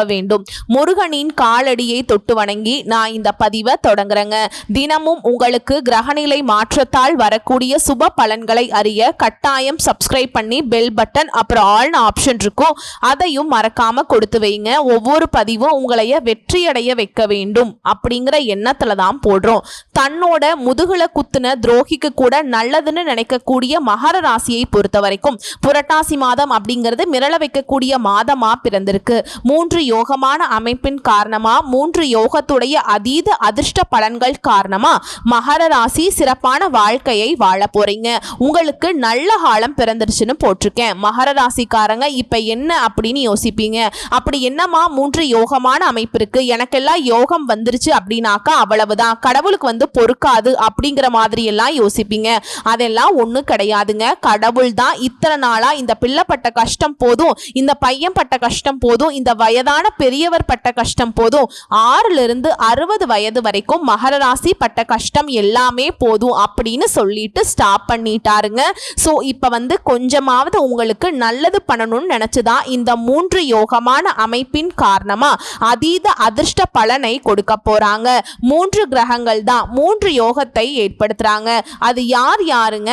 வேண்டும். முருகனின் காலடியை தொட்டு வணங்கி நான் இந்த பதிவை தொடங்குறேங்க. தினமும் உங்களுக்கு கிரகநிலை மாற்றத்தால் வரக்கூடிய சுப பலன்களை அறிய கட்டாயம் சப்ஸ்கிரைப் பண்ணி பெல் பட்டன் அப்புறம் ஆல்னு ஆப்ஷன் இருக்கும். அதையும் மறக்காம கொடுத்து வைங்க. ஒவ்வொரு பதிவும் உங்களைய வெற்றியடைய வைக்க வேண்டும் அப்படிங்கிற எண்ணத்துல தான் போடுறோம். தன்னோட முதுகுல குத்துன துரோகிக்கு கூட நல்லதுன்னு நினைக்கக்கூடிய மகர ராசியை பொறுத்த வரைக்கும் புரட்டாசி மாதம் அப்படிங்கிறது மிரள வைக்கக்கூடிய மாதமா பிறந்திருக்கு. மூன்று மூன்று யோகமான அமைப்பின் காரணமா மூன்று யோகத்துடைய அதீத அதிர்ஷ்ட பலன்கள் காரணமா மகர ராசி சிறப்பான வாழ்க்கையை வாழ போறீங்க. உங்களுக்கு நல்ல காலம் பிறந்துருச்சுன்னு போட்டிருக்கேன். மகர ராசிக்காரங்க இப்ப என்ன அப்படின்னு யோசிப்பீங்க. அப்படி என்னமா மூன்று யோகமான அமைப்பு இருக்கு? எனக்கெல்லாம் யோகம் வந்துருச்சு அப்படின்னாக்கா அவ்வளவுதான். கடவுளுக்கு வந்து பொறுக்காது அப்படிங்கிற மாதிரி எல்லாம் யோசிப்பீங்க. அதெல்லாம் ஒன்றும் கிடையாதுங்க. கடவுள் தான் இத்தனை நாளா இந்த பிள்ளை பட்ட கஷ்டம் போதும் இந்த பையன் பட்ட கஷ்டம் போதும் இந்த வயதான பெரியவர் பட்ட கஷ்டம் போதும். ஆறுல இருந்து அறுபது வயது வரைக்கும் மகர ராசி பட்ட கஷ்டம் எல்லாமே போதும் அப்படின்னு சொல்லிட்டு ஸ்டாப் பண்ணிட்டாருங்க. ஸோ இப்போ வந்து கொஞ்சமாவது உங்களுக்கு நல்லது பண்ணணும்னு நினச்சிதான் இந்த மூன்று யோகமான அமைப்பின் காரணமாக அதீத அதிர்ஷ்ட பலனை கொடுக்க போகிறாங்க மூன்று கிரகங்கள் தான் மூன்று யோகத்தை ஏற்படுத்துகிறாங்க அது யார் யாருங்க?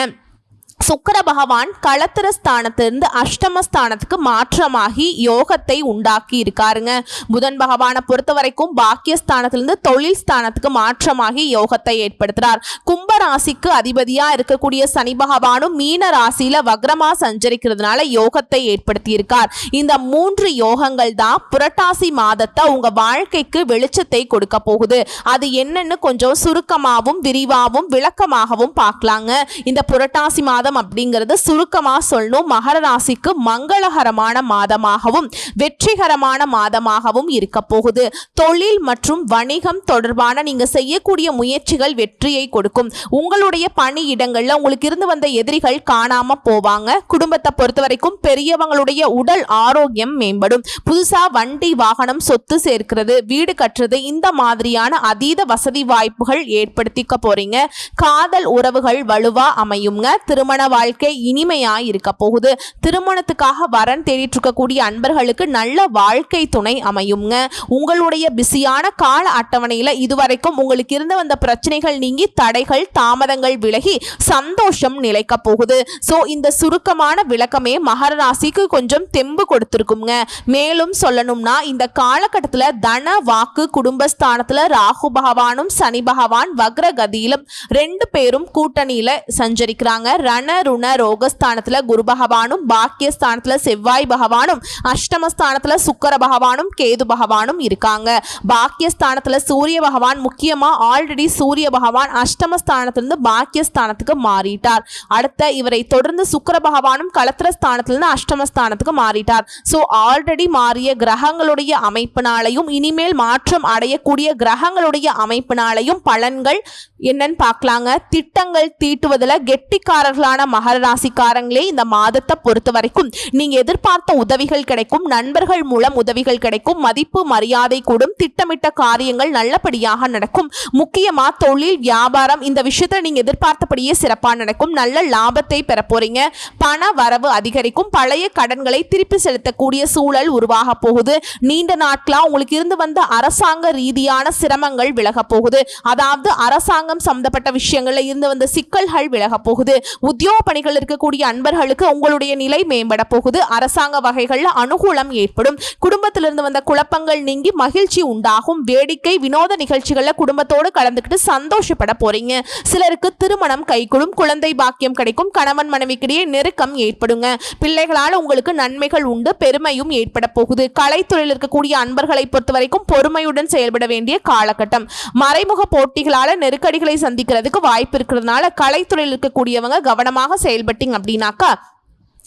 சுக்கர பகவான் களத்திர ஸ்தானத்திலிருந்து அஷ்டமஸ்தானத்துக்கு மாற்றமாகி யோகத்தை உண்டாக்கி இருக்காருங்க. புதன் பகவானை பொறுத்த வரைக்கும் பாக்கியஸ்தானத்திலிருந்து தொழில் ஸ்தானத்துக்கு மாற்றமாகி யோகத்தை ஏற்படுத்துறார். கும்ப ராசிக்கு அதிபதியா இருக்கக்கூடிய சனி பகவானும் மீன ராசியில வக்ரமா சஞ்சரிக்கிறதுனால யோகத்தை ஏற்படுத்தி இருக்கார் இந்த மூன்று யோகங்கள் தான் புரட்டாசி மாதத்தை உங்க வாழ்க்கைக்கு வெளிச்சத்தை கொடுக்க போகுது. அது என்னன்னு கொஞ்சம் சுருக்கமாகவும் விரிவாகவும் விளக்கமாகவும் பார்க்கலாங்க. இந்த புரட்டாசி மாதம் அப்படிங்கிறது சுருக்கமாக சொல்லணும். மகர ராசிக்கு மங்களகரமான மாதமாகவும் வெற்றிகரமான மாதமாகவும் இருக்க போகுது. தொழில் மற்றும் வணிகம் தொடர்பான நீங்க செய்யக்கூடிய முயற்சிகள் வெற்றியை கொடுக்கும். உங்களுடைய பணி இடங்கள்ல உங்களுக்கு இருந்து வந்த எதிரிகள் காணாம போவாங்க. குடும்பத்தை பொறுத்த வரைக்கும் பெரியவங்களுடைய உடல் ஆரோக்கியம் மேம்படும். புதுசா வண்டி வாகனம் சொத்து சேர்க்கிறது வீடு கட்டுறது இந்த மாதிரியான அதீத வசதி வாய்ப்புகள் ஏற்படுத்திக்க போறீங்க. காதல் உறவுகள் வலுவா அமையுங்க. திருமண வாழ்க்கை இனிமையா இருக்க போகுது. திருமணத்துக்காக வரன் தேடிட்டு இருக்கக்கூடிய அன்பர்களுக்கு நல்ல வாழ்க்கை துணை அமையுங்க உங்களுடைய பிஸியான கால அட்டவணையில் இதுவரைக்கும் உங்களுக்கு இருந்து வந்த பிரச்சனைகள் நீங்கி தடைகள் தாமதங்கள் விலகி சந்தோஷம் நிலைக்க போகுது. ஸோ இந்த சுருக்கமான விளக்கமே மகர ராசிக்கு கொஞ்சம் தெம்பு கொடுத்துருக்குங்க மேலும் சொல்லணும்னா இந்த காலகட்டத்தில் தன வாக்கு குடும்பஸ்தானத்தில் ராகு பகவானும் சனி பகவான் வக்ரகதியிலும் ரெண்டு பேரும் கூட்டணியில் சஞ்சரிக்கிறாங்க. ரண ருண ரோகஸ்தானத்துல குரு பகவானும் பாக்கியஸ்தானத்துல செவ்வாய் பகவானும் அஷ்டமஸ்தானத்துல சுக்கர பகவானும் கேது பகவானும் இருக்காங்க. பாக்கியஸ்தானத்துல சூரிய பகவான் முக்கியமா ஆல்ரெடி சூரிய பகவான் அஷ்டமஸ்தானத்திலிருந்து பாக்கியஸ்தானத்துக்கு மாறிட்டார். அடுத்த இவரை தொடர்ந்து சுக்கர பகவானும் களத்திர ஸ்தானத்திலிருந்து அஷ்டமஸ்தானத்துக்கு மாறிட்டார். ஸோ ஆல்ரெடி மாறிய கிரகங்களுடைய அமைப்பினாலையும் இனிமேல் மாற்றம் அடையக்கூடிய கிரகங்களுடைய அமைப்பினாலையும் பலன்கள் என்னன்னு பார்க்கலாங்க. திட்டங்கள் தீட்டுவதில் கெட்டிக்காரர்களான மகர ராசிக்காரங்களே இந்த மாதத்தை பொறுத்த வரைக்கும் நீங்க எதிர்பார்த்த உதவிகள் கிடைக்கும் நண்பர்கள் மூலம் உதவிகள் கிடைக்கும் மதிப்பு மரியாதை கூடும் திட்டமிட்ட காரியங்கள் நல்லபடியாக நடக்கும். முக்கியமா தொழில் வியாபாரம் இந்த விஷயத்த நீங்க எதிர்பார்த்தபடியே சிறப்பாக நடக்கும். நல்ல லாபத்தை பெற போறீங்க. பண வரவு அதிகரிக்கும். பழைய கடன்களை திருப்பி செலுத்தக்கூடிய சூழல் உருவாக போகுது. நீண்ட நாட்களா உங்களுக்கு இருந்து வந்த அரசாங்க ரீதியான சிரமங்கள் விலக போகுது. அதாவது அரசாங்கம் சம்பந்தப்பட்ட விஷயங்கள்ல இருந்து வந்த சிக்கல்கள் விலக போகுது. உத்தியோக பணிகள் இருக்கக்கூடிய அன்பர்களுக்கு உங்களுடைய நிலை மேம்பட போகுது. அரசாங்க வகைகளில் அனுகூலம் ஏற்படும். குடும்பத்திலிருந்து வந்த குழப்பங்கள் நீங்கி மகிழ்ச்சி உண்டாகும். வேடிக்கை வினோத நிகழ்ச்சிகளில் குடும்பத்தோடு கலந்துக்கிட்டு சந்தோஷப்பட போறீங்க. சிலருக்கு திருமணம் கைகூடும் குழந்தை பாக்கியம் கிடைக்கும் கணவன் மனைவிக்கிடையே நெருக்கம் ஏற்படுங்க. பிள்ளைகளால் உங்களுக்கு நன்மைகள் உண்டு பெருமையும் ஏற்பட போகுது. கலைத்துறையில் இருக்கக்கூடிய அன்பர்களை பொறுத்த வரைக்கும் பொறுமையுடன் செயல்பட வேண்டிய காலகட்டம். மறைமுக போட்டிகளால் நெருக்கடிகளை சந்திக்கிறதுக்கு வாய்ப்பு இருக்கிறதுனால கலைத்துறையில் இருக்கக்கூடியவங்க கவனமாக செயல்பட்டீங்க அப்படின்னாக்கா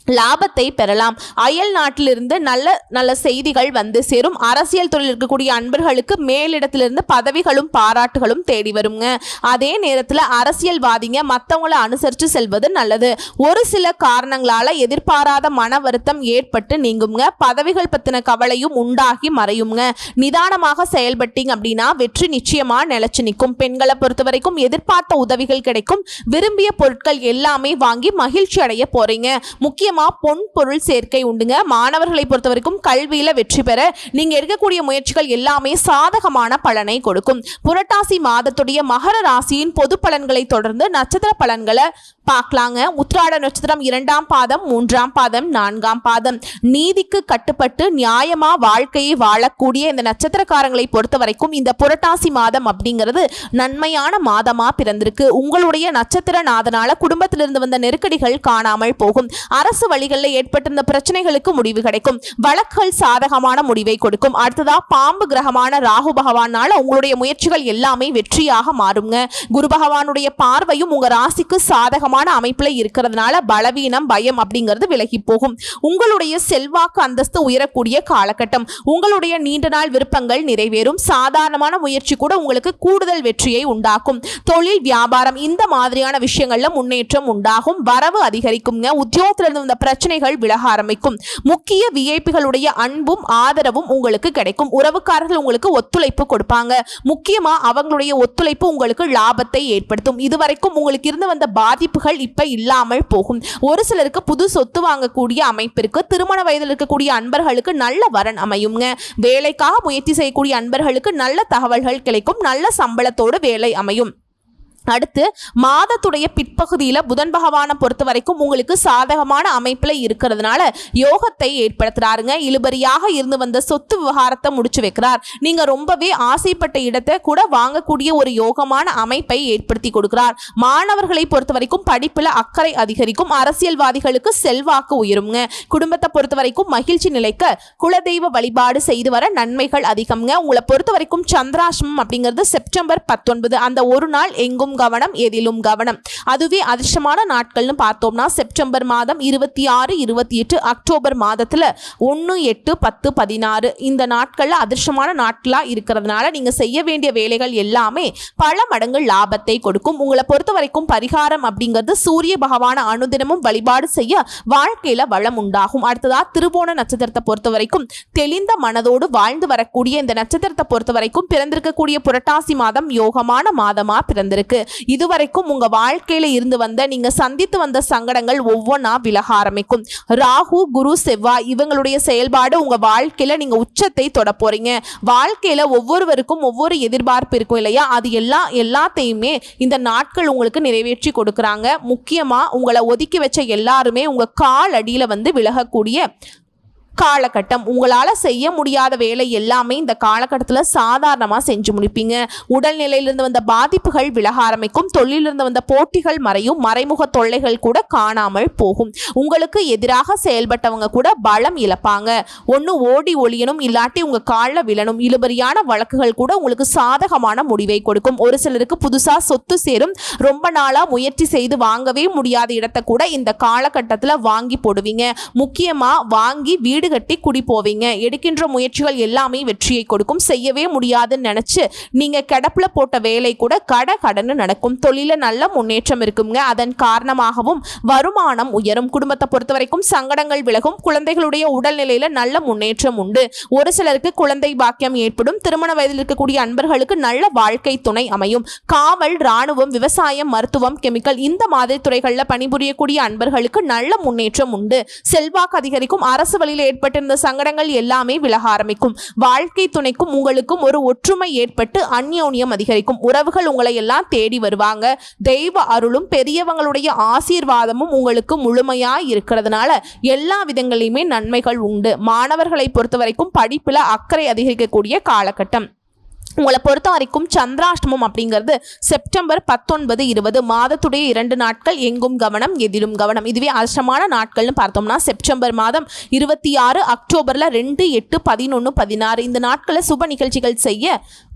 லாபத்தை பெறலாம். அயல் நாட்டிலிருந்து நல்ல நல்ல செய்திகள் வந்து சேரும். அரசியல் துறையில் இருக்கக்கூடிய அன்பர்களுக்கு மேலிடத்திலிருந்து பதவிகளும் பாராட்டுகளும் தேடி வருங்க. அதே நேரத்தில் அரசியல்வாதிங்க மற்றவங்கள அனுசரித்து செல்வது நல்லது. ஒரு சில காரணங்களால் எதிர்பாராத மன வருத்தம் ஏற்பட்டு நீங்குங்க. பதவிகள் பற்றின கவலையும் உண்டாகி மறையுங்க. நிதானமாக செயல்பட்டீங்க அப்படின்னா வெற்றி நிச்சயமாக நிலச்சி நிற்கும். பெண்களை பொறுத்த வரைக்கும் எதிர்பார்த்த உதவிகள் கிடைக்கும். விரும்பிய பொருட்கள் எல்லாமே வாங்கி மகிழ்ச்சி அடைய போகிறீங்க முக்கிய முக்கியமா பொன் பொருள் சேர்க்கை உண்டுங்க. மாணவர்களை பொறுத்த வரைக்கும் கல்வியில வெற்றி பெற நீங்க எடுக்கக்கூடிய முயற்சிகள் எல்லாமே சாதகமான பலனை கொடுக்கும். புரட்டாசி மாதத்துடைய மகர ராசியின் பொது பலன்களை தொடர்ந்து நட்சத்திர பலன்களை பார்க்கலாங்க. உத்ராட நட்சத்திரம் இரண்டாம் பாதம் மூன்றாம் பாதம் நான்காம் பாதம். நீதிக்கு கட்டுப்பட்டு நியாயமா வாழ்க்கையை வாழக்கூடிய இந்த நட்சத்திரக்காரங்களை பொறுத்த வரைக்கும் இந்த புரட்டாசி மாதம் அப்படிங்கிறது நன்மையான மாதமா பிறந்திருக்கு. உங்களுடைய நட்சத்திர நாதனால குடும்பத்திலிருந்து வந்த நெருக்கடிகள் காணாமல் போகும். அரசு அரசு வழிகளில் ஏற்பட்டிருந்த பிரச்சனைகளுக்கு முடிவு கிடைக்கும். வழக்குகள் சாதகமான முடிவை கொடுக்கும். அடுத்ததா பாம்பு கிரகமான ராகு பகவானால உங்களுடைய முயற்சிகள் எல்லாமே வெற்றியாக மாறுங்க குரு பகவானுடைய பார்வையும் உங்க ராசிக்கு சாதகமான அமைப்புல இருக்கிறதுனால பலவீனம் பயம் அப்படிங்கிறது விலகி போகும். உங்களுடைய செல்வாக்கு அந்தஸ்து உயரக்கூடிய காலகட்டம். உங்களுடைய நீண்ட நாள் விருப்பங்கள் நிறைவேறும். சாதாரணமான முயற்சி கூட உங்களுக்கு கூடுதல் வெற்றியை உண்டாக்கும். தொழில் வியாபாரம் இந்த மாதிரியான விஷயங்கள்ல முன்னேற்றம் உண்டாகும். வரவு அதிகரிக்குங்க உத்தியோகத்துல இருந்து பிரச்சனைகள் விலக ஆரம்பிக்கும். முக்கிய விஐபிகளுடைய அன்பும் ஆதரவும் உங்களுக்கு கிடைக்கும். உறவுக்காரர்கள் உங்களுக்கு ஒத்துழைப்பு கொடுப்பாங்க. முக்கியமா அவங்களுடைய ஒத்துழைப்பு உங்களுக்கு லாபத்தை ஏற்படுத்தும். இதுவரைக்கும் உங்களுக்கு இருந்து வந்த பாதிப்புகள் இப்ப இல்லாமல் போகும். ஒரு சிலருக்கு புது சொத்து வாங்கக்கூடிய அமைப்பிற்கு திருமண வயதில் இருக்கக்கூடிய அன்பர்களுக்கு நல்ல வரன் அமையுங்க. வேலைக்காக முயற்சி செய்யக்கூடிய அன்பர்களுக்கு நல்ல தகவல்கள் கிடைக்கும். நல்ல சம்பளத்தோடு வேலை அமையும். அடுத்து மாதத்துடைய பிற்பகுதியில் புதன் பகவானை பொறுத்த வரைக்கும் உங்களுக்கு சாதகமான அமைப்பில் இருக்கிறதுனால யோகத்தை ஏற்படுத்துறாருங்க. இழுபறியாக இருந்து வந்த சொத்து விவகாரத்தை முடிச்சு வைக்கிறார். நீங்கள் ரொம்பவே ஆசைப்பட்ட இடத்தை கூட வாங்கக்கூடிய ஒரு யோகமான அமைப்பை ஏற்படுத்தி கொடுக்கிறார். மாணவர்களை பொறுத்த வரைக்கும் படிப்பில் அக்கறை அதிகரிக்கும். அரசியல்வாதிகளுக்கு செல்வாக்கு உயருங்க. குடும்பத்தை பொறுத்த வரைக்கும் மகிழ்ச்சி நிலைக்க குலதெய்வ வழிபாடு செய்து வர நன்மைகள் அதிகம்ங்க. உங்களை பொறுத்த வரைக்கும் சந்திராசிரமம் அப்படிங்கிறது செப்டம்பர் பத்தொன்பது. அந்த ஒரு நாள் எங்கும் கவனம் எதிலும் கவனம். அதுவே அதிர்ஷ்டமான நாட்கள்னு பார்த்தோம்னா செப்டம்பர் மாதம் இருபத்தி ஆறு இருபத்தி எட்டு அக்டோபர் மாதத்தில் ஒன்று எட்டு பத்து பதினாறு. இந்த நாட்களில் அதிர்ஷ்டமான நாட்களாக இருக்கிறதுனால நீங்கள் செய்ய வேண்டிய வேலைகள் எல்லாமே பல மடங்கு லாபத்தை கொடுக்கும். உங்களை பொறுத்த வரைக்கும் பரிகாரம் அப்படிங்கிறது சூரிய பகவான அனுதினமும் வழிபாடு செய்ய வாழ்க்கையில் வளம் உண்டாகும். அடுத்ததா திருவோண நட்சத்திரத்தை பொறுத்த வரைக்கும் தெளிந்த மனதோடு வாழ்ந்து வரக்கூடிய இந்த நட்சத்திரத்தை பொறுத்த வரைக்கும் பிறந்திருக்கக்கூடிய புரட்டாசி மாதம் யோகமான மாதமாக பிறந்திருக்கு. இதுவரைக்கும் உங்க வாழ்க்கையில இருந்து வந்த நீங்க சந்தித்து வந்த சங்கடங்கள் ஒவ்வொன்றா விலக ஆரம்பிக்கும். ராகு குரு செவ்வாய் இவங்களுடைய செயல்பாடு உங்க வாழ்க்கையில நீங்க உச்சத்தை தொட போறீங்க. வாழ்க்கையில ஒவ்வொருவருக்கும் ஒவ்வொரு எதிர்பார்ப்பு இருக்கும் இல்லையா? அது எல்லா எல்லாத்தையுமே இந்த நாட்கள் உங்களுக்கு நிறைவேற்றி கொடுக்குறாங்க. முக்கியமா உங்களை ஒதுக்கி வச்ச எல்லாருமே உங்க கால் அடியில வந்து விலகக்கூடிய காலகட்டம். உங்களால் செய்ய முடியாத வேலை எல்லாமே இந்த காலகட்டத்தில் சாதாரணமாக செஞ்சு முடிப்பீங்க. உடல்நிலையிலிருந்து வந்த பாதிப்புகள் விலக ஆரம்பிக்கும். தொழிலிருந்து வந்த போட்டிகள் மறையும். மறைமுக தொல்லைகள் கூட காணாமல் போகும். உங்களுக்கு எதிராக செயல்பட்டவங்க கூட பலம் இழப்பாங்க. ஒன்று ஓடி ஒளியணும் இல்லாட்டி உங்கள் காலில் விழணும். இழுபறியான வழக்குகள் கூட உங்களுக்கு சாதகமான முடிவை கொடுக்கும். ஒரு சிலருக்கு புதுசாக சொத்து சேரும். ரொம்ப நாளாக முயற்சி செய்து வாங்கவே முடியாத இடத்தை கூட இந்த காலகட்டத்தில் வாங்கி போடுவீங்க. முக்கியமாக வாங்கி வீடு கட்டி குடி போவீங்க. எடுக்கின்ற முயற்சிகள் எல்லாமே வெற்றியை கொடுக்கும். செய்யவே முடியாதுன்னு நினச்சி நீங்கள் கிடப்பில் போட்ட வேலை கூட கட கடன்னு நடக்கும். தொழில நல்ல முன்னேற்றம் இருக்குங்க. அதன் காரணமாகவும் வருமானம் உயரும். குடும்பத்தை பொறுத்த வரைக்கும் சங்கடங்கள் விலகும். குழந்தைகளுடைய உடல்நிலையில் நல்ல முன்னேற்றம் உண்டு. ஒரு சிலருக்கு குழந்தை பாக்கியம் ஏற்படும். திருமண வயதில் இருக்கக்கூடிய அன்பர்களுக்கு நல்ல வாழ்க்கை துணை அமையும். காவல் ராணுவம் விவசாயம் மருத்துவம் கெமிக்கல் இந்த மாதிரி துறைகளில் பணிபுரியக்கூடிய அன்பர்களுக்கு நல்ல முன்னேற்றம் உண்டு. செல்வாக்கு அதிகரிக்கும். அரசு வழியில் ஏற்பட்டிருந்த சங்கடங்கள் எல்லாமே விலக ஆரம்பிக்கும். வாழ்க்கை துணைக்கும் உங்களுக்கும் ஒரு ஒற்றுமை ஏற்பட்டு அந்யோன்யம் அதிகரிக்கும். உறவுகள் உங்களை எல்லாம் தேடி வருவாங்க. தெய்வ அருளும் பெரியவங்களுடைய ஆசீர்வாதமும் உங்களுக்கு முழுமையாக இருக்கிறதுனால எல்லா விதங்களிலுமே நன்மைகள் உண்டு. மாணவர்களை பொறுத்த வரைக்கும் படிப்பில் அக்கறை அதிகரிக்கக்கூடிய காலகட்டம். உங்களை பொறுத்த வரைக்கும் சந்திராஷ்டமம் அப்படிங்கிறது செப்டம்பர் பத்தொன்பது இருபது மாதத்துடைய இரண்டு நாட்கள். எங்கும் கவனம் எதிலும் கவனம். இதுவே அதிர்ஷ்டமான நாட்கள்னு பார்த்தோம்னா செப்டம்பர் மாதம் இருபத்தி ஆறு அக்டோபரில் ரெண்டு எட்டு பதினொன்று பதினாறு இந்த நாட்களில் சுப நிகழ்ச்சிகள் செய்ய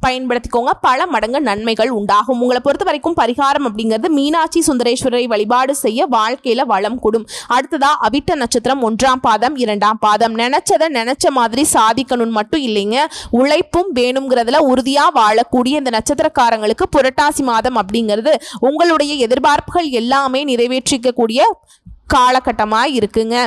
பயன்படுத்திக்கோங்க. பல மடங்கு நன்மைகள் உண்டாகும். உங்களை பொறுத்த வரைக்கும் பரிகாரம் அப்படிங்கிறது மீனாட்சி சுந்தரேஸ்வரரை வழிபாடு செய்ய வாழ்க்கையில வளம் கூடும். அடுத்ததா அவிட்ட நட்சத்திரம் ஒன்றாம் பாதம் இரண்டாம் பாதம். நினைச்சதை நினைச்ச மாதிரி சாதிக்கணும்னு மட்டும் இல்லைங்க. உழைப்பும் வேணுங்கிறதுல உறுதியா வாழக்கூடிய இந்த நட்சத்திரக்காரங்களுக்கு புரட்டாசி மாதம் அப்படிங்கிறது உங்களுடைய எதிர்பார்ப்புகள் எல்லாமே நிறைவேற்றிக்கக்கூடிய காலகட்டமாக இருக்குங்க.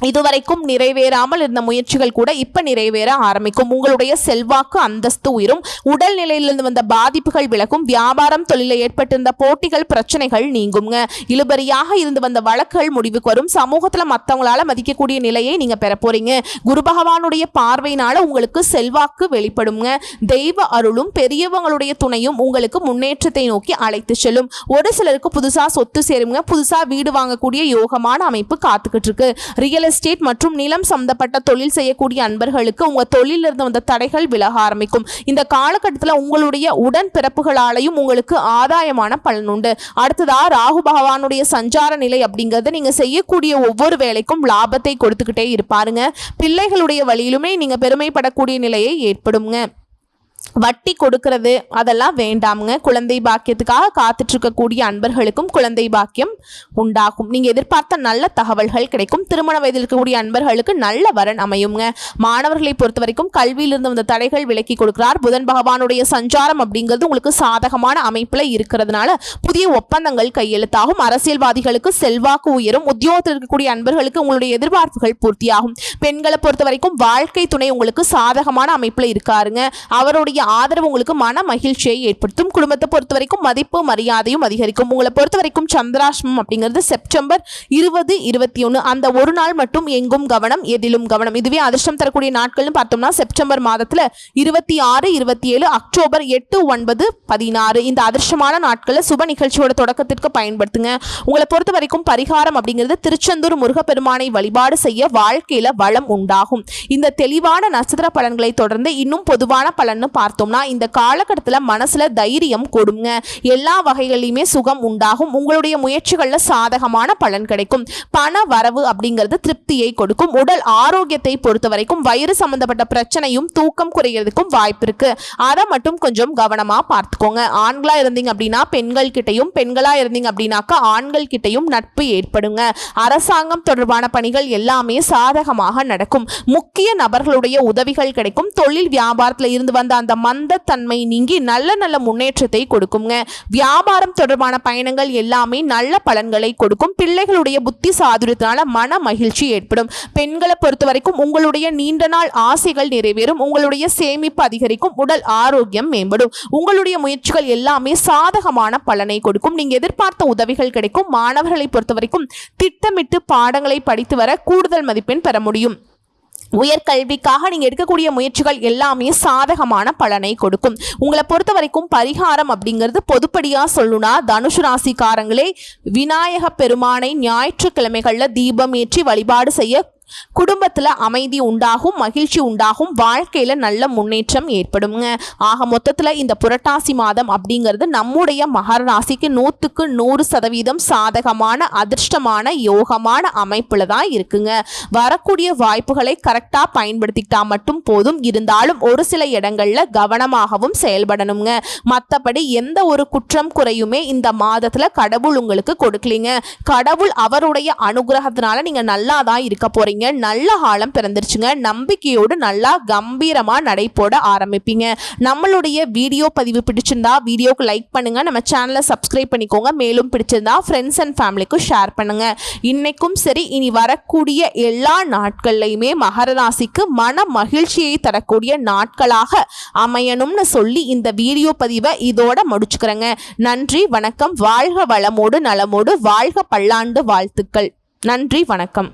இதுவரைக்கும் நிறைவேறாமல் இருந்த முயற்சிகள் கூட இப்போ நிறைவேற ஆரம்பிக்கும். உங்களுடைய செல்வாக்கு அந்தஸ்து உயரும். உடல் நிலையிலிருந்து வந்த பாதிப்புகள் விலகும். வியாபாரம் தொழிலில் ஏற்பட்டிருந்த போட்டிகள் பிரச்சனைகள் நீங்குங்க. இழுபறியாக இருந்து வந்த வழக்குகள் முடிவுக்கு வரும். சமூகத்தில் மற்றவங்களால மதிக்கக்கூடிய நிலையை நீங்க பெற போறீங்க. குரு பகவானுடைய பார்வையினால உங்களுக்கு செல்வாக்கு வெளிப்படுங்க. தெய்வ அருளும் பெரியவங்களுடைய துணையும் உங்களுக்கு முன்னேற்றத்தை நோக்கி அழைத்து செல்லும். ஒரு சிலருக்கு புதுசா சொத்து சேருங்க. புதுசா வீடு வாங்கக்கூடிய யோகமான அமைப்பு காத்துக்கிட்டு இருக்கு. ரியல் எஸ்டேட் மற்றும் நிலம் சம்பந்தப்பட்ட தொழில் செய்யக்கூடிய அன்பர்களுக்கு உங்கள் தொழிலிருந்து வந்த தடைகள் விலக ஆரம்பிக்கும். இந்த காலகட்டத்தில் உங்களுடைய உடன் பிறப்புகளாலையும் உங்களுக்கு ஆதாயமான பலன் உண்டு. அடுத்ததா ராகு பகவானுடைய சஞ்சார நிலை அப்படிங்கிறது நீங்கள் செய்யக்கூடிய ஒவ்வொரு வேலைக்கும் லாபத்தை கொடுத்துக்கிட்டே இருப்பாருங்க. பிள்ளைகளுடைய வழியிலுமே நீங்கள் பெருமைப்படக்கூடிய நிலையை ஏற்படுங்க வட்டி கொடுக்கறது அதெல்லாம் வேண்டாமுங்க. குழந்தை பாக்கியத்துக்காக காத்துட்டு இருக்கக்கூடிய அன்பர்களுக்கும் குழந்தை பாக்கியம் உண்டாகும். நீங்க எதிர்பார்த்த நல்ல தகவல்கள் கிடைக்கும். திருமண வயதில் இருக்கக்கூடிய அன்பர்களுக்கு நல்ல வரன் அமையுங்க. மாணவர்களை பொறுத்த வரைக்கும் கல்வியிலிருந்து வந்த தடைகள் விலக்கி கொடுக்கிறார். புதன் பகவானுடைய சஞ்சாரம் அப்படிங்கிறது உங்களுக்கு சாதகமான அமைப்புல இருக்கிறதுனால புதிய ஒப்பந்தங்கள் கையெழுத்தாகும். அரசியல்வாதிகளுக்கு செல்வாக்கு உயரும். உத்தியோகத்தில் இருக்கக்கூடிய அன்பர்களுக்கு உங்களுடைய எதிர்பார்ப்புகள் பூர்த்தியாகும். பெண்களை பொறுத்த வரைக்கும் வாழ்க்கை துணை உங்களுக்கு சாதகமான அமைப்புல இருக்காருங்க. அவருடைய ஆதரவு உங்களுக்கு மன மகிழ்ச்சியை ஏற்படுத்தும். குடும்பத்தை பொறுத்த வரைக்கும் மதிப்பு மரியாதையும் அதிகரிக்கும். உங்களை பொறுத்த வரைக்கும் சந்திராஷ்மம் அப்படிங்கிறது செப்டம்பர் இருபது இருபத்தி ஒன்று அந்த ஒரு நாள் மட்டும் எங்கும் கவனம் எதிலும் கவனம். இதுவே அதிர்ஷ்டம் தரக்கூடிய நாட்கள்னு பார்த்தோம்னா செப்டம்பர் மாதத்தில் இருபத்தி ஆறு இருபத்தி ஏழு அக்டோபர் எட்டு ஒன்பது பதினாறு. இந்த அதிர்ஷ்டமான நாட்களில் சுப நிகழ்ச்சியோட தொடக்கத்திற்கு பயன்படுத்துங்க. உங்களை பொறுத்த வரைக்கும் பரிகாரம் அப்படிங்கிறது திருச்செந்தூர் முருகப்பெருமானை வழிபாடு செய்ய வாழ்க்கையில வளம் உண்டாகும். இந்த தெளிவான நட்சத்திர பலன்களை தொடர்ந்து இன்னும் பொதுவான பலன்னு பார்த்தோம்னா இந்த காலகட்டத்தில் மனசுல தைரியம் கொடுங்க. எல்லா வகைகளிலுமே சுகம் உண்டாகும். உங்களுடைய முயற்சிகளில் சாதகமான பலன் கிடைக்கும். பண வரவு அப்படிங்கிறது திருப்தியை கொடுக்கும். உடல் ஆரோக்கியத்தை பொறுத்த வரைக்கும் வயிறு சம்பந்தப்பட்ட பிரச்சனையும் தூக்கம் குறைகிறதுக்கும் வாய்ப்பு இருக்கு. அதை மட்டும் கொஞ்சம் கவனமாக பார்த்துக்கோங்க. ஆண்களா இருந்தீங்க அப்படின்னா பெண்கள் கிட்டையும் பெண்களா இருந்தீங்க அப்படின்னாக்கா ஆண்கள் கிட்டையும் நட்பு ஏற்படுங்க. அரசாங்கம் தொடர்பான பணிகள் எல்லாமே சாதகமாக நடக்கும். முக்கிய நபர்களுடைய உதவிகள் கிடைக்கும். தொழில் வியாபாரத்தில் இருந்து வந்த அந்த மந்தத்தன்மை நீங்கி நல்ல நல்ல முன்னேற்றத்தை கொடுக்குங்க. வியாபாரம் தொடர்பான பயணங்கள் எல்லாமே நல்ல பலன்களை கொடுக்கும். பிள்ளைகளுடைய புத்தி சாதுரியத்தினால மன மகிழ்ச்சி ஏற்படும். பெண்களை பொறுத்த வரைக்கும் உங்களுடைய நீண்ட நாள் ஆசைகள் நிறைவேறும். உங்களுடைய சேமிப்பு அதிகரிக்கும். உடல் ஆரோக்கியம் மேம்படும். உங்களுடைய முயற்சிகள் எல்லாமே சாதகமான பலனை கொடுக்கும். நீங்க எதிர்பார்த்த உதவிகள் கிடைக்கும். மாணவர்களை பொறுத்த வரைக்கும் திட்டமிட்டு பாடங்களை படித்து வர கூடுதல் மதிப்பெண் பெற முடியும். உயர்கல்விக்காக நீங்கள் எடுக்கக்கூடிய முயற்சிகள் எல்லாமே சாதகமான பலனை கொடுக்கும். உங்களை பொறுத்த வரைக்கும் பரிகாரம் அப்படிங்கிறது பொதுப்படியாக சொல்லுனா தனுஷு ராசிக்காரங்களே விநாயக பெருமானை ஞாயிற்றுக்கிழமைகளில் தீபம் ஏற்றி வழிபாடு செய்ய குடும்பத்தில் அமைதி உண்டாகும் மகிழ்ச்சி உண்டாகும் வாழ்க்கையில் நல்ல முன்னேற்றம் ஏற்படுங்க ஆக மொத்தத்தில் இந்த புரட்டாசி மாதம் அப்படிங்கிறது நம்முடைய மகர ராசிக்கு நூற்றுக்கு நூறு சதவீதம் சாதகமான அதிர்ஷ்டமான யோகமான அமைப்பில் தான் இருக்குங்க. வரக்கூடிய வாய்ப்புகளை கரெக்டாக பயன்படுத்திக்கிட்டா மட்டும் போதும். இருந்தாலும் ஒரு சில இடங்களில் கவனமாகவும் செயல்படணுங்க. மற்றபடி எந்த ஒரு குற்றம் குறையுமே இந்த மாதத்தில் கடவுள் உங்களுக்கு கொடுக்கலீங்க. கடவுள் அவருடைய அனுகிரகத்தினால நீங்கள் நல்லா தான் இருக்க போகிறீங்க ஆரம்பிப்பீங்க. நல்ல ஆழம் பிறந்துருச்சுங்க. நம்பிக்கையோடு நல்லா கம்பீரமாக நடை போட ஆரம்பிப்பீங்க. நம்மளுடைய வீடியோ பதிவு பிடிச்சிருந்தா வீடியோக்கு லைக் பண்ணுங்க. நம்ம சேனலை சப்ஸ்கிரைப் பண்ணிக்கோங்க. மேலும் பிடிச்சிருந்தா ஃப்ரெண்ட்ஸ் அண்ட் ஃபேமிலிக்கும் ஷேர் பண்ணுங்க. இன்னைக்கும் சரி இனி வரக்கூடிய எல்லா நாட்கள்லையுமே மகர ராசிக்கு மன மகிழ்ச்சியை தரக்கூடிய நாட்களாக அமையணும்னு சொல்லி இந்த வீடியோ பதிவை இதோட முடிச்சுக்கிறேங்க. நன்றி வணக்கம். வாழ்க வளமோடு நலமோடு வாழ்க பல்லாண்டு வாழ்த்துக்கள். நன்றி வணக்கம்.